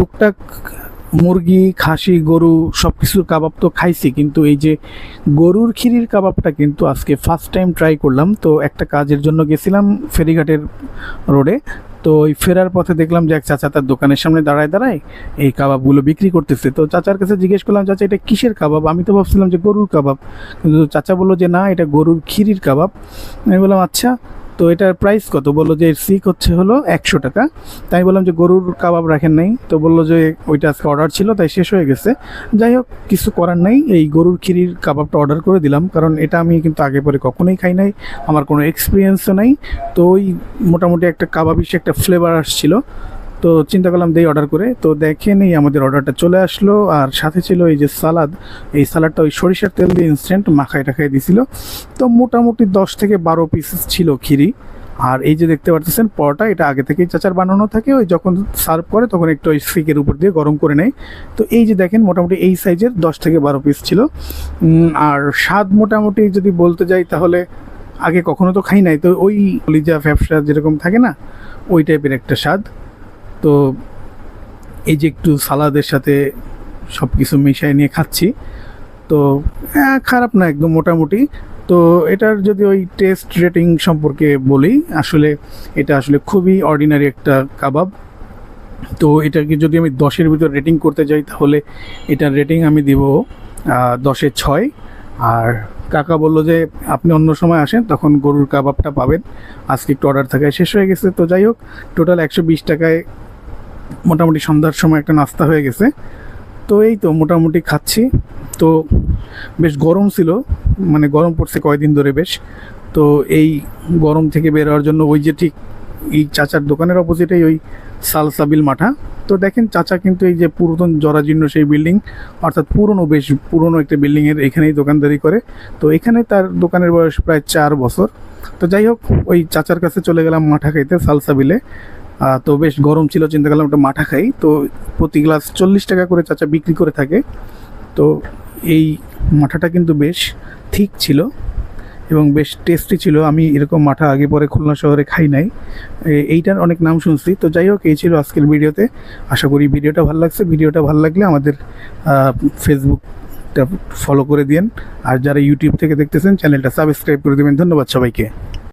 টুকটাক মুরগি, খাসি, গরু সব কিছুর কাবাব তো খাইছি, কিন্তু এই যে গরুর খিরির কাবাবটা কিন্তু আজকে ফার্স্ট টাইম ট্রাই করলাম। তো একটা কাজের জন্য গেছিলাম ফেরিঘাটের রোডে। তো ওই ফেরার পথে দেখলাম যে এক চাচা তার দোকানের সামনে দাঁড়ায় দাঁড়ায় এই কাবাবগুলো বিক্রি করতেছে। তো চাচার কাছে জিজ্ঞেস করলাম, চাচা, এটা কিসের কাবাব? আমি তো ভাবছিলাম যে গরুর কাবাব। কিন্তু চাচা বলল যে, না, এটা গরুর খিরির কাবাব। আমি বললাম আচ্ছা তো এটার প্রাইস কত? বলল যে সিক হচ্ছে হলো একশো টাকা। তাই বললাম যে গরুর কাবাব রাখেন নাই। তো বলল যে ওইটা আজকে অর্ডার ছিল, তাই শেষ হয়ে গেছে। যাই হোক, কিছু করার নাই। এই গরুর ক্ষীরির কাবাবটা অর্ডার করে দিলাম। কারণ এটা আমি কিন্তু আগে পরে কখনোই খাই নাই। আমার কোনো এক্সপিরিয়েন্সও নাই। তো ওই মোটামুটি একটা কাবাবই সে একটা ফ্লেভার আসছিল। তো চিন্তা করলাম দেই অর্ডার করে। তো দেখে নেই আমাদের অর্ডারটা চলে আসলো। আর সাথে ছিল এই যে সালাদ। এই সালাদটা ওই সরিষার তেল দিয়ে ইনস্ট্যান্ট মাখায় টাখায় দিছিল। তো মোটামুটি দশ থেকে বারো পিস ছিল খিরি আর এই যে দেখতে পাচ্ছেন পরোটা, এটা আগে থেকেই চাচার বানানো থাকে। ওই যখন সার্ভ করে তখন একটু ওই স্টিকের উপর দিয়ে গরম করে নেয়। তো এই যে দেখেন মোটামুটি এই সাইজের দশ থেকে বারো পিস ছিল। আর স্বাদ মোটামুটি যদি বলতে যাই তাহলে আগে কখনো তো খাই নাই। তো ওই লিজা ফ্যাপসা যেরকম থাকে না, ওই টাইপের একটা স্বাদ। তো এই যে একটু সালাদের সাথে সব কিছু মিশিয়ে নিয়ে খাচ্ছি। তো হ্যাঁ, খারাপ না একদম মোটামুটি। তো এটার যদি ওই টেস্ট রেটিং সম্পর্কে বলি আসলে এটা আসলে খুবই অর্ডিনারি একটা কাবাব। তো এটাকে যদি আমি দশের ভিতর রেটিং করতে যাই তাহলে এটার রেটিং আমি দিব দশে ছয়। আর কাকা বলল যে আপনি অন্য সময় আসেন তখন গরুর কাবাবটা পাবেন। আজকে একটু অর্ডার থাকায় শেষ হয়ে গেছে। তো যাই হোক টোটাল একশো বিশ টাকায় মোটামুটি সন্ধ্যার সময় একটা নাস্তা হয়ে গেছে। তো এই তো মোটামুটি খাচ্ছি। তো বেশ গরম ছিল মানে গরম পড়ছে কয়দিন ধরে বেশ। তো এই গরম থেকে বের হওয়ার জন্য ওই যে ঠিক এই চাচার দোকানের অপোজিটেই ওই সালসাবিল মাঠা। তো দেখেন চাচা কিন্তু এই যে পুরাতন জরাজীর্ণ সেই বিল্ডিং, অর্থাৎ পুরনো বেশ পুরনো একটা বিল্ডিংয়ের এখানেই দোকানদারি করে। তো এখানে তার দোকানের বয়স প্রায় চার বছর। তো যাই হোক, ওই চাচার কাছে চলে গেলাম মাঠা খাইতে সালসাবিলে তো বেশ গরম ছিল, চিন্তা করলাম একটা মাঠা খাই। তো প্রতি গ্লাস চল্লিশ টাকা করে চাচা বিক্রি করে থাকে। তো এই মাঠাটা কিন্তু বেশ ঠিক ছিল এবং বেশ টেস্টি ছিল। আমি এরকম মাঠা আগে পরে খুলনা শহরে খাই নাই। এইটার অনেক নাম শুনছি। তো যাই হোক, এই ছিল আজকের ভিডিওতে। আশা করি ভিডিওটা ভালো লাগছে। ভিডিওটা ভালো লাগলে আমাদের ফেসবুকটা ফলো করে দিন আর যারা ইউটিউব থেকে দেখতেছেন চ্যানেলটা সাবস্ক্রাইব করে দেবেন। ধন্যবাদ সবাইকে।